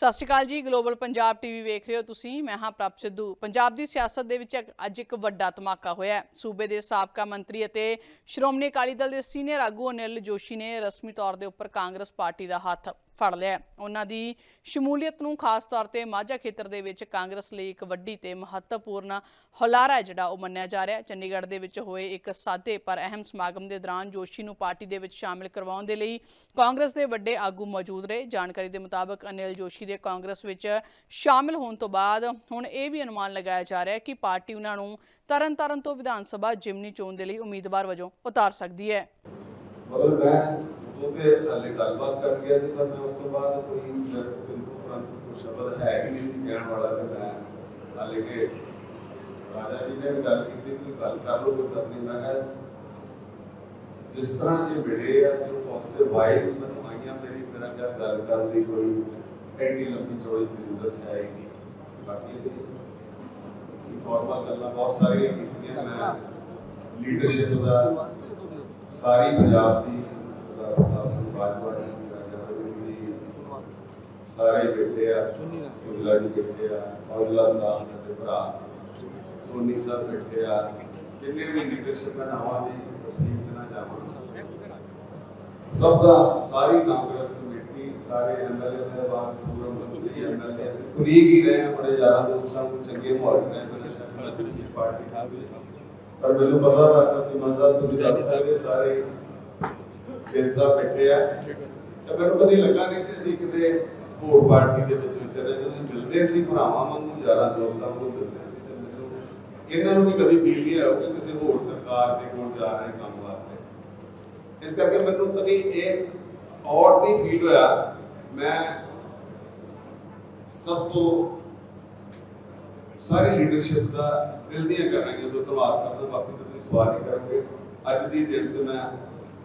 ਸਤਿ ਸ਼੍ਰੀ ਅਕਾਲ ਜੀ global Punjab TV ਵੇਖ ਰਹੇ ਹੋ ਤੁਸੀਂ। ਮੈਂ ਹਾਂ ਪ੍ਰਭ ਸਿੱਧੂ। ਪੰਜਾਬ ਦੀ ਸਿਆਸਤ ਦੇ ਵਿੱਚ ਅੱਜ ਇੱਕ ਵੱਡਾ ਧਮਾਕਾ ਹੋਇਆ ਹੈ। ਸੂਬੇ ਦੇ ਸਾਬਕਾ ਮੰਤਰੀ ਅਤੇ ਸ਼੍ਰੋਮਣੀ ਅਕਾਲੀ ਦਲ ਦੇ ਸੀਨੀਅਰ ਆਗੂ ਅਨਿਲ ਜੋਸ਼ੀ ਨੇ ਰਸਮੀ ਤੌਰ ਦੇ ਉੱਪਰ ਕਾਂਗਰਸ ਪਾਰਟੀ ਦਾ ਹੱਥ ਫੜ ਲਿਆ ਉਹਨਾਂ ਦੀ ਸ਼ਮੂਲੀਅਤ ਨੂੰ ਖਾਸ ਤੌਰ ਤੇ ਮਾਝਾ ਖੇਤਰ ਦੇ ਵਿੱਚ ਕਾਂਗਰਸ ਲਈ ਇੱਕ ਵੱਡੀ ਤੇ ਮਹੱਤਵਪੂਰਨ ਹੁਲਾਰਾ ਜਿਹੜਾ ਉਹ ਮੰਨਿਆ ਜਾ ਰਿਹਾ ਚੰਡੀਗੜ੍ਹ ਦੇ ਵਿੱਚ ਹੋਏ ਇੱਕ ਸਾਦੇ ਪਰ ਅਹਿਮ ਸਮਾਗਮ ਦੇ ਦੌਰਾਨ ਜੋਸ਼ੀ ਨੂੰ ਪਾਰਟੀ ਦੇ ਵਿੱਚ ਸ਼ਾਮਿਲ ਕਰਵਾਉਣ ਦੇ ਲਈ ਕਾਂਗਰਸ ਦੇ ਵੱਡੇ ਆਗੂ ਮੌਜੂਦ ਰਹੇ। ਜਾਣਕਾਰੀ ਦੇ ਮੁਤਾਬਕ ਅਨਿਲ ਜੋਸ਼ੀ ਦੇ ਕਾਂਗਰਸ ਵਿੱਚ ਸ਼ਾਮਿਲ ਹੋਣ ਤੋਂ ਬਾਅਦ ਹੁਣ ਇਹ ਵੀ ਅਨੁਮਾਨ ਲਗਾਇਆ ਜਾ ਰਿਹਾ ਹੈ ਕਿ ਪਾਰਟੀ ਉਹਨਾਂ ਨੂੰ ਤਰਨਤਾਰਨ ਤੋਂ ਵਿਧਾਨ ਸਭਾ ਜਿਮਨੀ ਚੋਣ ਦੇ ਲਈ ਉਮੀਦਵਾਰ ਵਜੋਂ ਉਤਾਰ ਸਕਦੀ ਹੈ। ਮਤਲਬ ਮੈਂ ਉਹ ਤੇ ਹਾਲੇ ਗੱਲਬਾਤ ਕਰਨ ਗਿਆ ਸੀ ਪਰ ਮੈਂ ਉਸ ਤੋਂ ਬਾਅਦ ਕੋਈ ਮੇਰੇ ਕੋਲ ਬਿੰਦੂ ਪ੍ਰੰਤ ਕੋਈ ਸ਼ਬਦ ਹੈ ਹੀ ਨਹੀਂ ਸੀ ਕਹਿਣ ਵਾਲਾ ਕਿ ਮੈਂ ਹਾਲੇ ਕਿ ਰਾਜਾ ਜੀ ਨੇ ਵੀ ਗੱਲ ਕੀਤੀ ਕਿ ਗੱਲ ਕਰ ਲਓ ਕੋਈ ਗੱਲ ਨਹੀਂ ਮੈਂ ਕਿਹਾ ਜਿਸ ਤਰ੍ਹਾਂ ਇਹ ਮਿਲੇ ਆ ਜੋ ਪੋਜ਼ਿਟਿਵ ਵਾਈਜ਼ ਮੈਨੂੰ ਆਈਆਂ ਮੇਰੀ ਮੇਰਾ ਖਿਆਲ ਗੱਲ ਕਰਨ ਦੀ ਕੋਈ ਐਡੀ ਲੰਬੀ ਚੌੜੀ ਜ਼ਰੂਰਤ ਹੈ ਹੀ ਨਹੀਂ ਬਾਕੀ ਇਹ ਫਾਰਮਲ ਗੱਲਾਂ ਬਹੁਤ ਸਾਰੀਆਂ ਕੀਤੀਆਂ ਮੈਂ ਲੀਡਰਸ਼ਿਪ ਦਾ ਸਾਰੀ ਪੰਜਾਬ ਦੀ ਸਰਦਾਰ ਪ੍ਰਤਾਪ ਸਿੰਘ ਬਾਜਵਾ ਜੀ ਰਾਜਾ ਵੜਿੰਗ ਜੀ ਸਾਰੇ ਬੈਠੇ ਆ ਸੁਨੀਲਾ ਜੀ ਬੈਠੇ ਆ ਔਜਲਾ ਸਾਹਿਬ ਸਾਡੇ ਭਰਾ ਸੋਨੀ ਸਾਹਿਬ ਬੈਠੇ ਆ ਜਿੰਨੇ ਵੀ ਲੀਡਰਸ਼ਿਪ ਦਾ ਨਾਵਾਂ ਦੀ ਤਫਸੀਲ ਚ ਨਾ ਜਾਵਾਂ ਸਭ ਦਾ ਸਾਰੀ ਕਾਂਗਰਸ ਕਮੇਟੀ ਸਾਰੇ ਐਮਐਲਏ ਸਾਹਿਬਾਨ ਪੂਰਨ ਮੰਤਰੀ ਐਮਐਲਏ ਕੁਲੀਗ ਹੀ ਰਹੇ ਆ ਬੜੇ ਯਾਰਾਂ ਦੋਸਤਾਂ ਨੂੰ ਚੰਗੇ ਮਾਹੌਲ ਚ ਰਹੇ ਤੇ ਸ਼ਕਲ ਦੀ ਪਾਰਟੀ ਖਾਦੀ ਪਰ ਮੈਨੂੰ ਪਤਾ ਰੱਖਦਾ ਸੀ ਮਜ਼ਾ ਤੁਸੀਂ ਦੱਸ ਸਕਦੇ ਸਾਰੇ ਖੇਤ ਸਾਹਿਬ ਬੈਠੇ ਆ। ਤੇ ਮੈਨੂੰ ਕਦੀ ਲੱਗਾ ਨਹੀਂ ਸੀ ਅਸੀਂ ਕਿਤੇ ਹੋਰ ਪਾਰਟੀ ਦੇ ਵਿੱਚ ਵਿਚਰੇ ਜਦੋਂ ਮਿਲਦੇ ਸੀ, ਭਰਾਵਾਂ ਵਾਂਗੂ, ਯਾਰਾਂ ਦੋਸਤਾਂ ਨੂੰ ਮਿਲਦੇ ਸੀ ਇਹਨਾਂ ਨੂੰ ਵੀ ਕਦੀ ਫੀਲ ਨਹੀਂ ਆਇਆ ਕਿ ਕਿਸੇ ਹੋਰ ਸਰਕਾਰ ਦੇ ਕੋਲ ਜਾ ਰਹੇ ਕੰਮ ਵਾਸਤੇ। ਇਸ ਕਰਕੇ ਮੈਨੂੰ ਕਦੀ ਇਹ ਔਰ ਨਹੀਂ ਫੀਲ ਹੋਇਆ। ਮੈਂ ਸਭ ਤੋਂ ਸਾਰੀ ਲੀਡਰਸ਼ਿਪ ਦਾ ਦਿਲ ਦੀਆਂ ਕਰ ਜਦੋਂ ਧੰਨਵਾਦ ਕਰਦਾ, ਬਾਕੀ ਤੁਸੀਂ ਸਵਾਲ ਹੀ ਕਰੋਗੇ। ਅੱਜ ਦੀ ਦਿਨ ਤੇ ਮੈਂ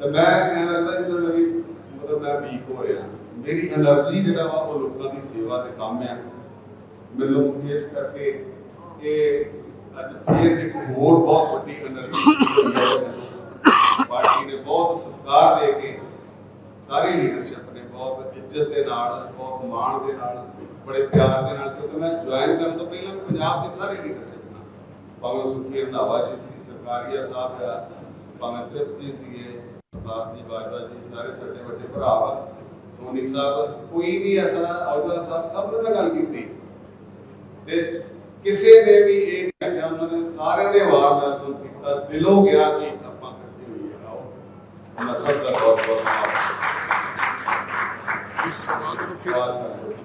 ਤੇ ਮੈਂ ਐਂ ਲੱਗਦਾ ਜਿੱਦਾਂ ਮੇਰੀ ਮਤਲਬ ਮੈਂ ਵੀਕ ਹੋ ਰਿਹਾ, ਮੇਰੀ એનર્ਜੀ ਜਿਹੜਾ ਵਾ ਉਹ ਲੋਕਾਂ ਦੀ ਸੇਵਾ ਤੇ ਕੰਮ ਆ। ਮੈਨੂੰ ਇਸ ਕਰਕੇ ਇਹ ਅੱਜ ਫੇਰ ਇੱਕ ਹੋਰ ਬਹੁਤ ਵੱਡੀ એનર્ਜੀ ਪਾਰਟੀ ਨੇ ਬਹੁਤ ਸਤਿਕਾਰ ਦੇ ਕੇ ਸਾਰੀ ਲੀਡਰਸ਼ਿਪ ਨੇ ਬਹੁਤ ਇੱਜ਼ਤ ਦੇ ਨਾਲ, ਬਹੁਤ ਮਾਣ ਦੇ ਨਾਲ, ਬੜੇ ਪਿਆਰ ਦੇ ਨਾਲ, ਕਿਉਂਕਿ ਮੈਂ ਜੁਆਇਨ ਕਰਨ ਤੋਂ ਪਹਿਲਾਂ ਪੰਜਾਬ ਦੇ ਸਾਰੇ ਲੀਡਰਸ਼ਿਪ ਨਾਲ। ਭਾਵੇਂ ਸੁਖੀਰ ਨਾਵਾ ਜੀ ਸੀ, ਸਰਕਾਰੀਆ ਸਾਹਿਬ ਆ, ਭਾਵੇਂ ਤ੍ਰਿਪਤ ਜੀ ਸੀਗੇ ਪ੍ਰਤਾਪ ਜੀ ਬਾਜਵਾ ਜੀ ਸਾਰੇ ਸਾਡੇ ਵੱਡੇ ਭਰਾ ਵਾ। ਸੋਨੀ ਸਾਹਿਬ ਕੋਈ ਨਹੀਂ ਐਸਾ ਔਜਲਾ ਸਾਹਿਬ ਸਭ ਨੇ ਮੈਂ ਗੱਲ ਕੀਤੀ। ਤੇ ਕਿਸੇ ਨੇ ਵੀ ਇਹ ਨਹੀਂ ਆਖਿਆ ਉਹਨਾਂ ਨੇ ਸਾਰਿਆਂ ਨੇ ਵਾਰ ਨਾਲ ਤੋਂ ਕੀਤਾ ਦਿਲੋਂ ਗਿਆ ਕਿ ਆਪਾਂ ਇਕੱਠੇ ਹੋਈਏ ਆਓ। ਮੈਂ ਸਭ ਦਾ ਬਹੁਤ ਬਹੁਤ ਧੰਨਵਾਦ। ਇਸ ਸਵਾਲ ਨੂੰ ਫਿਰ।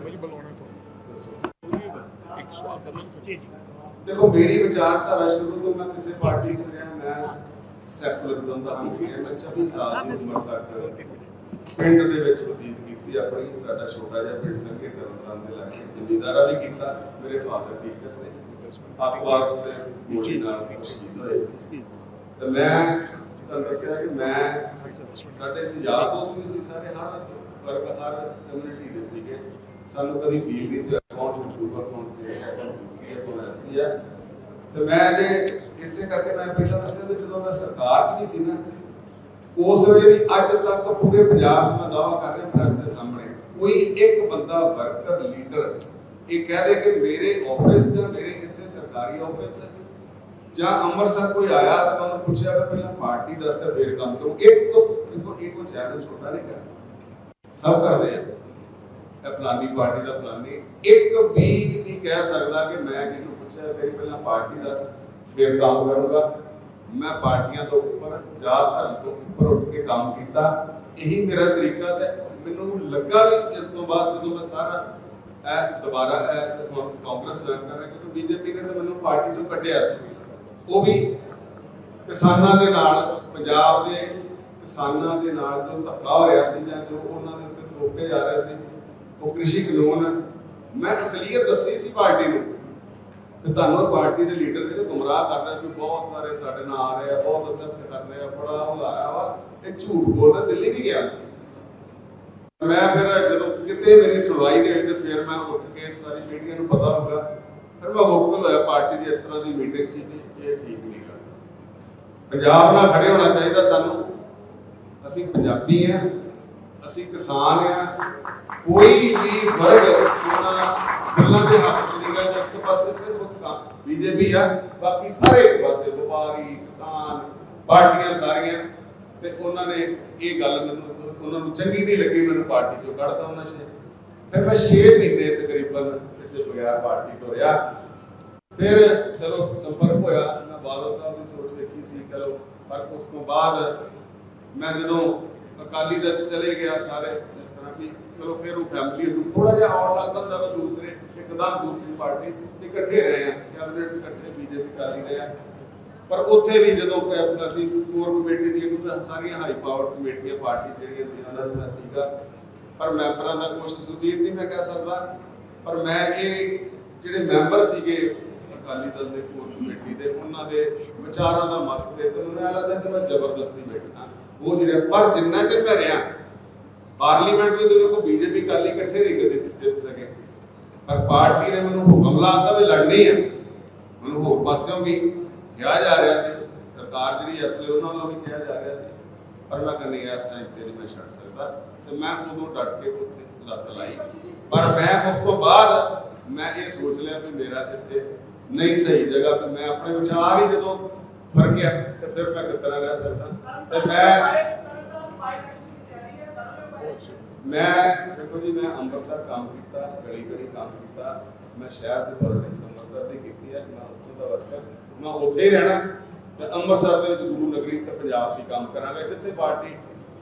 ਨਹੀਂ ਬੁਲਾਉਣਾ ਤੋਂ ਦੱਸੋ ਇੱਕ ਸਵਾਲ ਕਰਨਾ। ਜੀ ਜੀ ਦੇਖੋ ਮੇਰੀ ਵਿਚਾਰਧਾਰਾ ਸ਼ੁਰੂ ਤੋਂ ਮੈਂ ਕਿਸੇ ਪਾਰਟੀ 'ਚ ਰਿਹਾ ਮੈਂ ਸੈਕੂਲਰਿਜ਼ਮ ਦਾ ਹਮ ਰਿਹਾ ਮੈਂ 24 ਸਾਲ ਦੀ ਉਮਰ ਤੱਕ ਪਿੰਡ ਦੇ ਵਿੱਚ ਬਤੀਤ ਕੀਤੀ। ਆਪਣੀ ਸਾਡਾ ਛੋਟਾ ਜਿਹਾ ਪਿੰਡ ਸੰਗੇ ਤਰਨਤਾਰਨ ਦੇ ਲਾਗੇ ਜ਼ਿਮੀਦਾਰਾ ਵੀ ਕੀਤਾ। ਮੇਰੇ ਫਾਦਰ ਟੀਚਰ ਸੀ। ਅਖਬਾਰ ਤੇ ਗੋਲੀ ਨਾਲ ਸ਼ਹੀਦ ਹੋਏ। ਤੇ ਮੈਂ ਤੁਹਾਨੂੰ ਦੱਸਿਆ ਕਿ ਮੈਂ ਸਾਡੇ ਯਾਰ ਦੋਸਤ ਵੀ ਸੀ ਸਾਰੇ, ਹਰ ਵਰਗ, ਹਰ ਕਮਿਊਨਿਟੀ ਦੇ ਸੀਗੇ। ਸਾਨੂੰ ਕਦੀ ਫੀਲ ਨਹੀਂ ਸੀ ਕੌਣ ਯੂਟਿਊਬਰ ਕੌਣ ਸੀ ਕੌਣ ਸੀ ਕੌਣ ਐਸੀ ਤੇ ਮੈਂ ਜੇ ਇਸੇ ਕਰਕੇ ਮੈਂ ਪਹਿਲਾਂ ਦੱਸਿਆ ਵੀ ਜਦੋਂ ਮੈਂ ਸਰਕਾਰ 'ਚ ਵੀ ਸੀ ਨਾ, ਉਸ ਵੇਲੇ ਵੀ ਅੱਜ ਤੱਕ ਪੂਰੇ ਪੰਜਾਬ 'ਚ ਮੈਂ ਦਾਵਾ ਕਰ ਰਿਹਾ ਪ੍ਰੈਸ ਦੇ ਸਾਹਮਣੇ, ਕੋਈ ਇੱਕ ਬੰਦਾ ਵਰਕਰ, ਲੀਡਰ, ਇਹ ਕਹਿ ਦੇ ਕਿ ਮੇਰੇ ਆਫਿਸ ਜਾਂ ਮੇਰੇ ਇੱਥੇ ਸਰਕਾਰੀ ਆਫਿਸ ਜਾਂ ਅੰਮ੍ਰਿਤਸਰ ਕੋਈ ਆਇਆ ਤਾਂ ਮੈਂ ਉਹਨੂੰ ਪੁੱਛਿਆ ਕਿ ਪਹਿਲਾਂ ਪਾਰਟੀ ਦੱਸ ਤੇ ਫੇਰ ਕੰਮ ਕਰੂੰ। ਇੱਕ, ਦੇਖੋ, ਇਹ ਕੋਈ ਚੈਨਲ ਛੋਟਾ ਨਹੀਂ ਕਰਦਾ ਸਭ ਕਰਦੇ ਆ। ਇਹ ਫਲਾਨੀ ਪਾਰਟੀ ਦਾ ਫਲਾਨੀ। ਇੱਕ ਵੀ ਨਹੀਂ ਕਹਿ ਸਕਦਾ ਕਿ ਮੈਂ ਜਿਹਨੂੰ ਪੁੱਛਿਆ ਤੇਰੀ ਪਹਿਲਾਂ ਪਾਰਟੀ ਦੱਸ ਫਿਰ ਕੰਮ ਕਰੂੰਗਾ। ਮੈਂ ਪਾਰਟੀਆਂ ਤੋਂ ਉੱਪਰ, ਜਾਤ ਧਰਮ ਤੋਂ ਉੱਪਰ ਉੱਠ ਕੇ ਕੰਮ ਕੀਤਾ। ਇਹੀ ਮੇਰਾ ਤਰੀਕਾ ਤੇ ਮੈਨੂੰ ਲੱਗਾ ਵੀ ਇਸ ਤੋਂ ਬਾਅਦ ਜਦੋਂ ਮੈਂ ਸਾਰਾ ਇਹ ਦੁਬਾਰਾ ਇਹ ਹੁਣ ਕਾਂਗਰਸ ਜੁਆਇਨ ਕਰ ਰਿਹਾ, ਕਿਉਂਕਿ ਬੀਜੇਪੀ ਨੇ ਮੈਨੂੰ ਪਾਰਟੀ ਚੋਂ ਕੱਢਿਆ ਸੀ। ਉਹ ਵੀ ਕਿਸਾਨਾਂ ਦੇ ਨਾਲ, ਪੰਜਾਬ ਦੇ ਕਿਸਾਨਾਂ ਦੇ ਨਾਲ ਜੋ ਧੱਕਾ ਹੋ ਰਿਹਾ ਸੀ ਜਾਂ ਜੋ ਉਹਨਾਂ ਦੇ ਉੱਤੇ ਤੋਪੇ ਜਾ ਰਹੇ ਸੀ, ਉਹ ਕ੍ਰਿਸ਼ੀ ਕਾਨੂੰਨ। ਮੈਂ ਅਸਲੀਅਤ ਦੱਸੀ ਸੀ ਪਾਰਟੀ ਨੂੰ। ਤੇ ਤੁਹਾਨੂੰ ਪਾਰਟੀ ਦੇ ਲੀਡਰ ਜਿਹੜੇ ਗੁੰਮਰਾਹ ਕਰ ਰਹੇ ਵੀ ਬਹੁਤ ਸਾਰੇ ਸਾਡੇ ਨਾਲ ਆ ਰਹੇ ਆ, ਬਹੁਤ ਅਸੈਪਟ ਕਰ ਰਹੇ ਆ, ਬੜਾ ਹੁਲਾਰਾ ਵਾ ਇਹ ਝੂਠ ਬੋਲ ਰਿਹਾ ਦਿੱਲੀ ਵੀ ਗਿਆ। ਮੈਂ ਫਿਰ ਜਦੋਂ ਕਿਤੇ ਮੇਰੀ ਸੁਣਵਾਈ ਨਹੀਂ ਹੋਈ ਤੇ ਫਿਰ ਮੈਂ ਉੱਠ ਕੇ ਸਾਰੀ ਮੀਡੀਆ ਨੂੰ ਪਤਾ ਲੱਗਾ। ਫਿਰ ਮੈਂ ਵੋਕਲ ਹੋਇਆ ਪਾਰਟੀ ਦੀ ਇਸ ਤਰ੍ਹਾਂ ਦੀ ਮੀਟਿੰਗ ਸੀ ਵੀ ਇਹ ਠੀਕ ਨਹੀਂ ਗਾ। ਪੰਜਾਬ ਨਾਲ ਖੜੇ ਹੋਣਾ ਚਾਹੀਦਾ ਸਾਨੂੰ। ਅਸੀਂ ਪੰਜਾਬੀ ਆ, ਅਸੀਂ ਕਿਸਾਨ ਆ। ਕੋਈ ਵੀ ਵਰਗ ਉਹਨਾਂ ਗੱਲਾਂ ਦੇ ਹੱਕ ਚ ਨਹੀਂ ਗਾ ਜਾਂ ਇੱਕ ਪਾਸੇ ਸਿਰਫ ਆ। ਬਾਕੀ ਸਾਰੇ ਪਾਸੇ ਵਪਾਰੀ, ਕਿਸਾਨ, ਪਾਰਟੀਆਂ ਸਾਰੀਆਂ। ਤੇ ਉਹਨਾਂ ਨੇ ਇਹ ਗੱਲ ਮੈਨੂੰ, ਉਹਨਾਂ ਨੂੰ ਚੰਗੀ ਨਹੀਂ ਲੱਗੀ, ਮੈਨੂੰ ਪਾਰਟੀ ਚੋਂ ਕੱਢਤਾ ਉਹਨਾਂ ਨੇ। ਫਿਰ ਮੈਂ 6 ਮਹੀਨੇ ਤਕਰੀਬਨ ਕਿਸੇ ਬਗੈਰ ਪਾਰਟੀ ਤੋਂ ਰਿਹਾ। ਫਿਰ ਚਲੋ ਸੰਪਰਕ ਹੋਇਆ। ਮੈਂ ਬਾਦਲ ਸਾਹਿਬ ਦੀ ਸੋਚ ਵੇਖੀ ਸੀ, ਚਲੋ, ਪਰ ਉਸ ਤੋਂ ਬਾਅਦ ਮੈਂ ਜਦੋਂ ਅਕਾਲੀ ਦਲ ਚ ਚਲੇ ਗਿਆ ਸਾਰੇ, ਇਸ ਤਰ੍ਹਾਂ ਵੀ ਚਲੋ ਫਿਰ ਉਹ ਫੈਮਿਲੀ ਨੂੰ ਥੋੜਾ ਜਿਹਾ ਆਉਣ ਲੱਗਦਾ ਹੁੰਦਾ ਵਾ ਦੂਸਰੇ ਇੱਕਦਮ ਦੂਸਰੀ ਪਾਰਟੀ ਇਕੱਠੇ ਰਹੇ ਆ, ਕੈਬਨਿਟ ਇਕੱਠੇ ਬੀਜੇਪੀ ਕਾਲੀ ਰਹੇ ਆ। ਪਰ ਉੱਥੇ ਵੀ ਜਦੋਂ ਕੈਬਨਿਟ ਅਸੀਂ ਕੋਰ ਕਮੇਟੀ ਦੀਆਂ ਕਿਉਂਕਿ ਸਾਰੀਆਂ ਹਾਈ ਪਾਵਰ ਕਮੇਟੀਆਂ, ਪਾਰਟੀ ਜਿਹੜੀਆਂ ਹੁੰਦੀਆਂ, ਉਹਨਾਂ 'ਚ ਮੈਂ ਸੀਗਾ। ਪਰ ਮੈਂਬਰਾਂ ਦਾ ਕੁਛ ਸੁਬੀਰ ਨਹੀਂ ਮੈਂ ਕਹਿ ਸਕਦਾ। ਪਰ ਮੈਂ ਇਹ ਜਿਹੜੇ ਮੈਂਬਰ ਸੀਗੇ ਅਕਾਲੀ ਦਲ ਦੇ ਕੋਰ ਕਮੇਟੀ ਦੇ, ਉਹਨਾਂ ਦੇ ਵਿਚਾਰਾਂ ਦਾ ਮਤ ਤੇ ਮੈਨੂੰ ਲੱਗਦਾ ਕਿ ਮੈਂ ਜ਼ਬਰਦਸਤੀ ਬੈਠਾ। ਉਹ ਜਿਹੜੇ, ਪਰ ਜਿੰਨਾ ਚਿਰ ਮੈਂ ਰਿਹਾ, ਪਾਰਲੀਮੈਂਟ ਵਿੱਚ ਦੇਖੋ ਬੀਜੇਪੀ ਕਾਲੀ ਇਕੱਠੇ ਨਹੀਂ ਕਦੇ ਜਿੱਤ ਸਕੇ ਪਰ ਪਾਰਟੀ ਨੇ ਮੈਨੂੰ ਹੁਕਮ ਲਾਤਾ ਵੀ ਲੜਨੀ ਹੈ ਮੈਨੂੰ ਹੋਰ ਪਾਸਿਓਂ ਵੀ ਕਿਹਾ ਜਾ ਰਿਹਾ ਸੀ। ਸਰਕਾਰ ਜਿਹੜੀ ਇਸ ਵੇਲੇ ਉਹਨਾਂ ਵੱਲੋਂ ਵੀ ਕਿਹਾ ਜਾ ਰਿਹਾ ਸੀ। ਪਰ ਮੈਂ ਕਹਿੰਦੀ ਇਸ ਟਾਈਮ ਤੇ ਨਹੀਂ ਮੈਂ ਛੱਡ ਸਕਦਾ। ਤੇ ਮੈਂ ਉਦੋਂ ਡਟ ਕੇ ਉੱਥੇ ਲੱਤ ਲਾਈ। ਪਰ ਮੈਂ ਉਸ ਤੋਂ ਬਾਅਦ ਮੈਂ ਇਹ ਸੋਚ ਲਿਆ ਵੀ ਮੇਰਾ ਇੱਥੇ ਨਹੀਂ ਸਹੀ ਜਗ੍ਹਾ ਤੇ ਮੈਂ ਆਪਣੇ ਵਿਚਾਰ ਹੀ ਜਦੋਂ ਫਰ ਗਿਆ, ਤੇ ਫਿਰ ਮੈਂ ਕਿਤਨਾ ਰਹਿ ਸਕਦਾ? ਤੇ ਮੈਂ ਮੈਂ, ਦੇਖੋ ਜੀ, ਮੈਂ ਅੰਮ੍ਰਿਤਸਰ ਕੰਮ ਕੀਤਾ, ਗਲੀ ਗਲੀ ਕੰਮ ਕੀਤਾ। ਮੈਂ ਸ਼ਹਿਰ ਦੀ ਪੋਲਿਟਿਕਸ ਅੰਮ੍ਰਿਤਸਰ ਦੀ ਕੀਤੀ ਹੈ। ਮੈਂ ਉੱਥੋਂ ਦਾ ਵਰਕਰ ਮੈਂ ਉੱਥੇ ਹੀ ਰਹਿਣਾ। ਤੇ ਅੰਮ੍ਰਿਤਸਰ ਦੇ ਵਿੱਚ ਗੁਰੂ ਨਗਰੀ ਤੇ ਪੰਜਾਬ ਦੀ ਕੰਮ ਕਰਾਂਗਾ। ਜਿੱਥੇ ਪਾਰਟੀ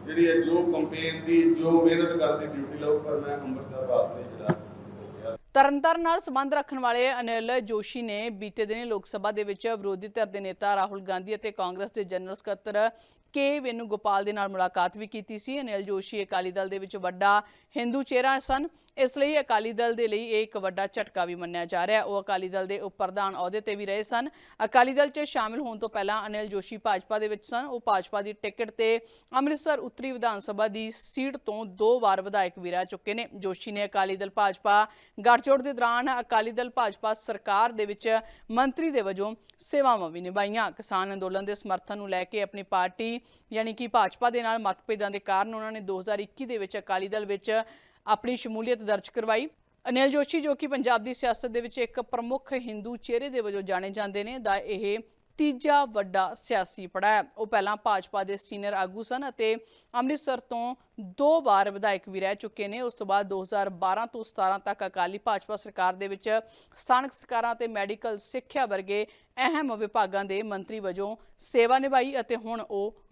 ਜਿਹੜੀ ਹੈ, ਜੋ ਕੰਪੇਨ ਦੀ, ਜੋ ਮਿਹਨਤ ਕਰਨ ਡਿਊਟੀ ਲਾਉ ਪਰ ਮੈਂ ਅੰਮ੍ਰਿਤਸਰ ਵਾਸਤੇ ਜਿਹੜਾ ਤਰਨਤਾਰਨ ਨਾਲ ਸੰਬੰਧ ਰੱਖਣ ਵਾਲੇ ਅਨਿਲ ਜੋਸ਼ੀ ਨੇ ਬੀਤੇ ਦਿਨ ਲੋਕ ਸਭਾ ਦੇ ਵਿੱਚ ਵਿਰੋਧੀ ਧਿਰ ਦੇ ਨੇਤਾ ਰਾਹੁਲ ਗਾਂਧੀ ਅਤੇ ਕਾਂਗਰਸ ਦੇ ਜਨਰਲ ਸਕੱਤਰ ਕੇ ਵੈਨੂ ਗੋਪਾਲ ਦੇ ਨਾਲ ਮੁਲਾਕਾਤ ਵੀ ਕੀਤੀ ਸੀ। ਅਨਿਲ ਜੋਸ਼ੀ ਅਕਾਲੀ ਦਲ ਦੇ ਵਿੱਚ ਵੱਡਾ ਹਿੰਦੂ ਚਿਹਰਾ ਸਨ। ਇਸ ਲਈ ਅਕਾਲੀ ਦਲ ਦੇ ਲਈ ਇਹ ਇੱਕ ਵੱਡਾ ਝਟਕਾ ਵੀ ਮੰਨਿਆ ਜਾ ਰਿਹਾ ਉਹ ਅਕਾਲੀ ਦਲ ਦੇ ਉਪ ਪ੍ਰਧਾਨ ਅਹੁਦੇ ਤੇ ਵੀ ਰਹੇ ਸਨ। ਅਕਾਲੀ ਦਲ 'ਚ ਸ਼ਾਮਿਲ ਹੋਣ ਤੋਂ ਪਹਿਲਾਂ ਅਨਿਲ ਜੋਸ਼ੀ ਭਾਜਪਾ ਦੇ ਵਿੱਚ ਸਨ। ਉਹ ਭਾਜਪਾ ਦੀ ਟਿਕਟ ਤੇ ਅੰਮ੍ਰਿਤਸਰ ਉੱਤਰੀ ਵਿਧਾਨ ਸਭਾ ਦੀ ਸੀਟ ਤੋਂ ਦੋ ਵਾਰ ਵਿਧਾਇਕ ਵੀ ਰਹਿ ਚੁੱਕੇ ਨੇ। ਜੋਸ਼ੀ ਨੇ ਅਕਾਲੀ ਦਲ ਭਾਜਪਾ ਗੱਠਜੋੜ ਦੇ ਦੌਰਾਨ ਅਕਾਲੀ ਦਲ ਭਾਜਪਾ ਸਰਕਾਰ ਦੇ ਵਿੱਚ ਮੰਤਰੀ ਦੇ ਵਜੋਂ ਸੇਵਾਵਾਂ ਵੀ ਨਿਭਾਈਆਂ। ਕਿਸਾਨ ਅੰਦੋਲਨ ਦੇ ਸਮਰਥਨ ਨੂੰ ਲੈ ਕੇ ਆਪਣੀ ਪਾਰਟੀ, ਯਾਨੀ ਕਿ ਭਾਜਪਾ ਦੇ ਨਾਲ ਮਤਭੇਦਾਂ ਦੇ ਕਾਰਨ ਉਹਨਾਂ ਨੇ 2021 ਦੇ ਵਿੱਚ ਅਕਾਲੀ ਦਲ ਵਿੱਚ ਆਪਣੀ ਸ਼ਮੂਲੀਅਤ ਦਰਜ ਕਰਵਾਈ। ਅਨਿਲ ਜੋਸ਼ੀ, ਜੋ ਕਿ ਪੰਜਾਬ ਦੀ ਸਿਆਸਤ ਦੇ ਵਿੱਚ ਇੱਕ ਪ੍ਰਮੁੱਖ ਹਿੰਦੂ ਚਿਹਰੇ ਦੇ ਵਜੋਂ ਜਾਣੇ ਜਾਂਦੇ ਨੇ, ਦਾ ਇਹ ਤੀਜਾ ਵੱਡਾ ਸਿਆਸੀ ਪੜਾ ਹੈ। ਉਹ ਪਹਿਲਾਂ ਭਾਜਪਾ ਦੇ ਸੀਨੀਅਰ ਆਗੂ ਸਨ ਅਤੇ ਅੰਮ੍ਰਿਤਸਰ ਤੋਂ ਦੋ ਵਾਰ ਵਿਧਾਇਕ ਵੀ ਰਹਿ ਚੁੱਕੇ ਨੇ। ਉਸ ਤੋਂ ਬਾਅਦ 2012 ਤੋਂ 17 ਤੱਕ ਅਕਾਲੀ ਭਾਜਪਾ ਸਰਕਾਰ ਦੇ ਵਿੱਚ ਸਥਾਨਕ ਸਰਕਾਰਾਂ ਤੇ ਮੈਡੀਕਲ ਸਿੱਖਿਆ ਵਰਗੇ ਅਹਿਮ ਵਿਭਾਗਾਂ ਦੇ ਮੰਤਰੀ ਵਜੋਂ ਸੇਵਾ ਨਿਭਾਈ ਅਤੇ ਹੁਣ ਉਹ